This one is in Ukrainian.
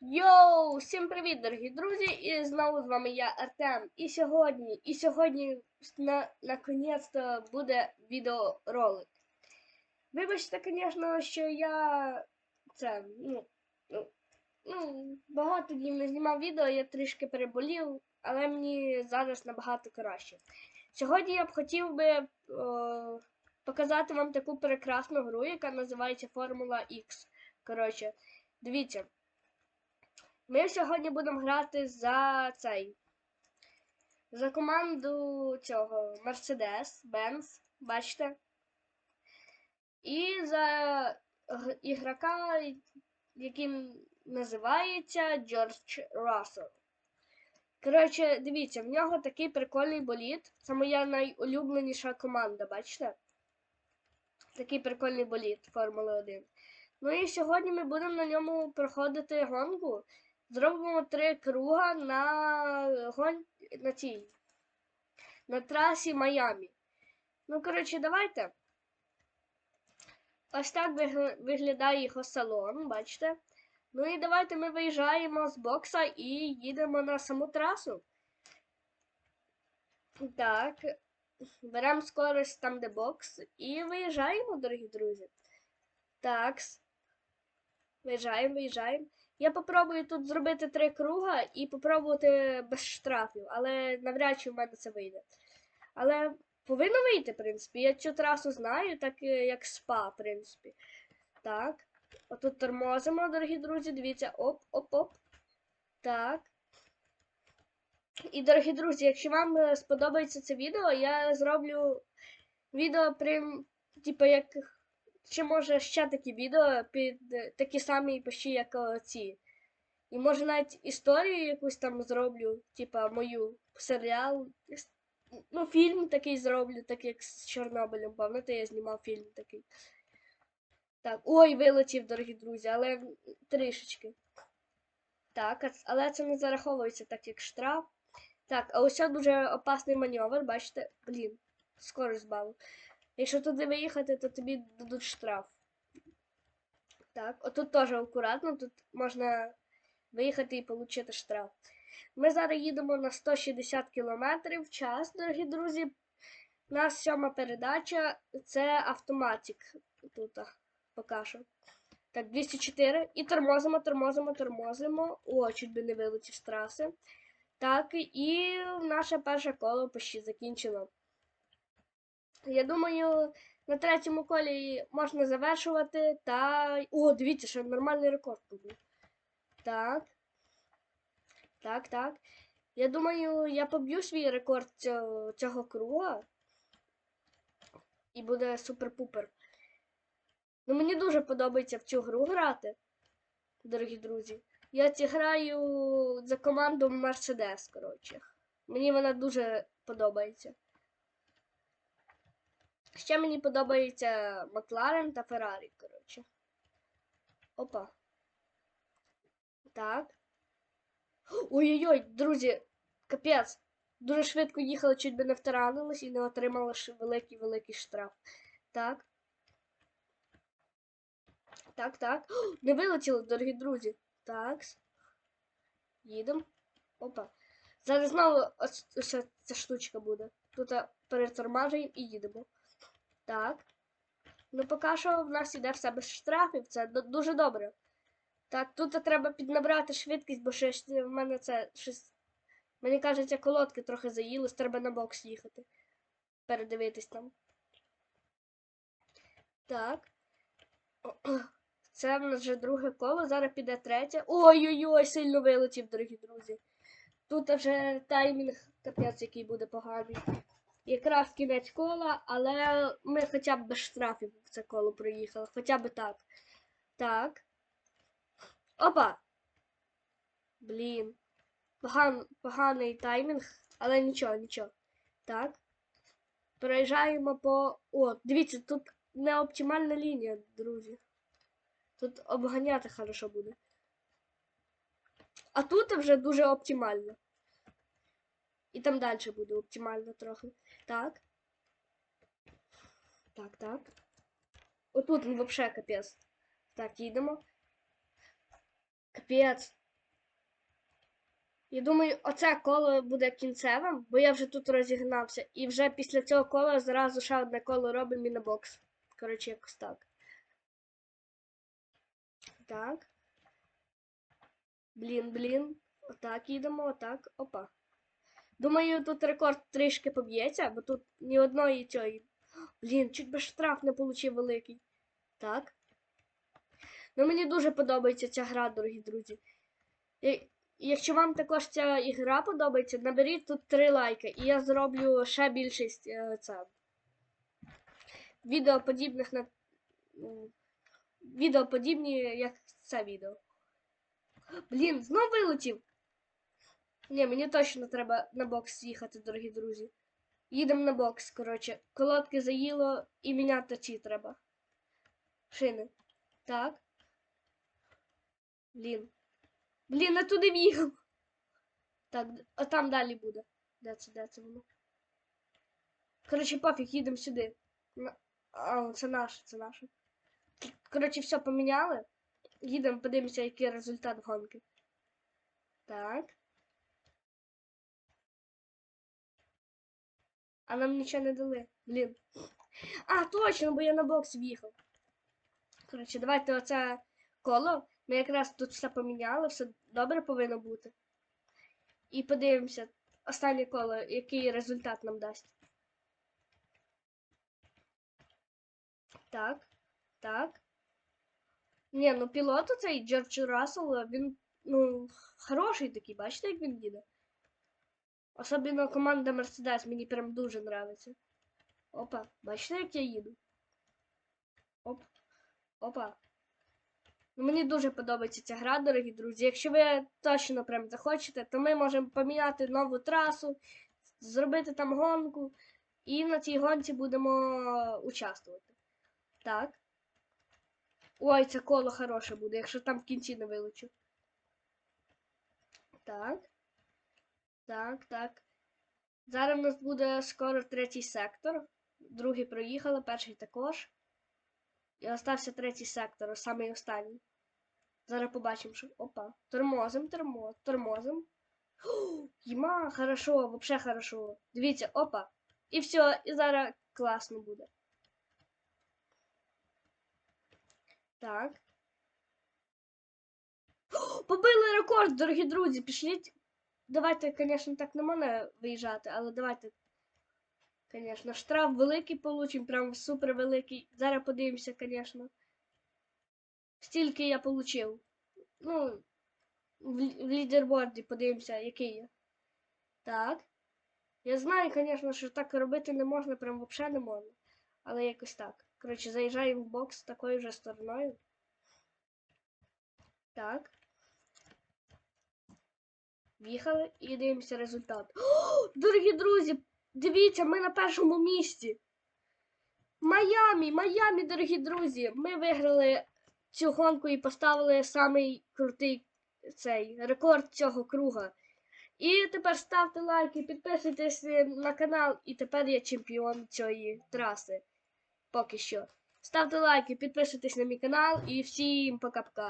Йоу, всім привіт, дорогі друзі! І знову з вами я Артем. І сьогодні, і сьогодні на, наконець-то буде відеоролик. Вибачте, звісно, що я це, ну, ну, ну, багато днів не знімав відео, я трішки переболів, але мені зараз набагато краще. Сьогодні я б хотів би о, показати вам таку прекрасну гру, яка називається Формула X. Коротше, дивіться. Ми сьогодні будемо грати за цей. За команду цього Mercedes Benz, бачите? І за ігрока, який називається Джордж Рассел. Коротше, дивіться, в нього такий прикольний болід. Це моя найулюбленіша команда, бачите? Такий прикольний болід Формули 1. Ну і сьогодні ми будемо на ньому проходити гонку. Зробимо три круга на гон... на цій. На трасі Майамі. Ну, коротше, давайте. Ось так виглядає його салон, бачите? Ну і давайте ми виїжджаємо з бокса і їдемо на саму трасу. Так. Беремо скорость там, де бокс, і виїжджаємо, дорогі друзі. Так. Виїжджаємо, виїжджаємо. Я попробую тут зробити три круга і попробувати без штрафів, але навряд чи в мене це вийде. Але повинно вийти, в принципі. Я цю трасу знаю, так е, як спа, в принципі. Так. Отут тормозимо, дорогі друзі. Дивіться. Оп, оп, оп. Так. І, дорогі друзі, якщо вам е, сподобається це відео, я зроблю відео прям, типу, як чи може ще такі відео під такі самі почти, як ці. І може навіть історію якусь там зроблю, типа мою серіал. Ну, фільм такий зроблю, так як з Чорнобилем, пам'ятаєте, я знімав фільм такий. Так, ой, вилетів, дорогі друзі, але трішечки. Так, але це не зараховується так, як штраф. Так, а ось дуже опасний маневр, бачите? Блін, скорость збавив. Якщо туди виїхати, то тобі дадуть штраф. Так, отут теж акуратно, тут можна виїхати і отримати штраф. Ми зараз їдемо на 160 км в час, дорогі друзі. У нас сьома передача це автоматик. Тут що. Так, 204. І тормозимо, тормозимо, тормозимо. О, чуть би не вилетів з траси. Так, і наше перше коло почти закінчено. Я думаю, на третьому колі можна завершувати та. О, дивіться, що нормальний рекорд буде. Так. Так, так. Я думаю, я поб'ю свій рекорд цього, цього круга. І буде супер-пупер. Ну, мені дуже подобається в цю гру грати, дорогі друзі. Я ці граю за команду Mercedes, коротше. Мені вона дуже подобається. Ще мені подобається Макларен та Феррарі, коротше. Опа. Так. Ой-ой-ой, друзі, капець. Дуже швидко їхала, чуть би не втаранилась і не отримала великий-великий штраф. Так. Так, так. О, Не вилетіло, дорогі друзі. Так. Їдемо. Опа. Зараз знову ось, ось ця штучка буде. Тут а, перетормажуємо і їдемо. Так. Ну, поки що в нас іде все без штрафів, це дуже добре. Так, тут треба піднабрати швидкість, бо ще в мене це щось. Мені кажеться, колодки трохи заїлись, треба на бокс їхати. Передивитись там. Так. Це в нас вже друге коло, зараз піде третє. Ой-ой-ой, сильно вилетів, дорогі друзі. Тут вже таймінг капець, який буде поганий. Якраз кінець кола, але ми хоча б без штрафів в це коло проїхали. Хоча б так. Так. Опа! Блін. Поган, поганий таймінг, але нічого, нічого. Так. Проїжджаємо по. О, дивіться, тут не оптимальна лінія, друзі. Тут обганяти хорошо буде. А тут вже дуже оптимально. І там далі буде оптимально трохи. Так. Так, так. Отут ну, взагалі капець. Так, їдемо. Капець. Я думаю, оце коло буде кінцевим, бо я вже тут розігнався. І вже після цього кола зразу ще одне коло робимо і на бокс. Коротше, якось так. Так. Блін, блін. Отак їдемо, отак. Опа. Думаю, тут рекорд трішки поб'ється, бо тут ні одної цієї. Блін, чуть би штраф не получив великий. Так. Ну, мені дуже подобається ця гра, дорогі друзі. І- Якщо вам також ця ігра подобається, наберіть тут три лайки, і я зроблю ще більшість е, це, відео подібних на м, відео подібні, як це відео. Блін, знов вилетів. Ні, мені точно треба на бокс їхати, дорогі друзі. Їдемо на бокс, коротше. Колодки заїло і міняти ці треба. Шини. Так. Блін. Блін, я туди в'їхав. Так, а там далі буде. Де це, де це воно? Коротше, пофіг, їдемо сюди. А, це наше, це наше. Коротше, все поміняли. Їдемо, подивимося, який результат гонки. Так. А нам нічого не дали. Блін. А, точно, бо я на бокс в'їхав. Коротше, давайте оце коло. Ми якраз тут все поміняли, все добре повинно бути. І подивимося останнє коло, який результат нам дасть. Так, так. Ні, ну пілот оцей Джордж Рассел, він ну, хороший такий, бачите, як він їде? Особливо команда Мерседес мені прям дуже нравиться. Опа, бачите, як я їду? Оп. Опа. Ну, Мені дуже подобається ця гра, дорогі друзі. Якщо ви точно прям захочете, то ми можемо поміняти нову трасу, зробити там гонку, і на цій гонці будемо участвувати. Так. Ой, це коло хороше буде, якщо там в кінці не вилучу. Так. Так, так. Зараз в нас буде скоро третій сектор. Другий проїхали, перший також. І остався третій сектор, самий останній. Зараз побачимо, що. Опа. Тормозим, термо, тормозим. Єма, хорошо, вообще хорошо. Дивіться, опа. І все, і зараз класно буде. Так. Побили рекорд, дорогі друзі. Пішліть. Давайте, звісно, так не можна виїжджати, але давайте. Звісно, штраф великий получимо, прям супер великий. Зараз подивимося, звісно. Стільки я получив. Ну, в, лідерборді подивимося, який я. Так. Я знаю, звісно, що так робити не можна, прям взагалі не можна. Але якось так. Коротше, заїжджаємо в бокс такою вже стороною. Так. В'їхали і дивимося результат. О, дорогі друзі, дивіться, ми на першому місці. Майамі, Майамі, дорогі друзі. Ми виграли цю гонку і поставили самий крутий цей рекорд цього круга. І тепер ставте лайки, підписуйтесь на канал, і тепер я чемпіон цієї траси. Поки що. Ставте лайки, підписуйтесь на мій канал і всім пока-пока.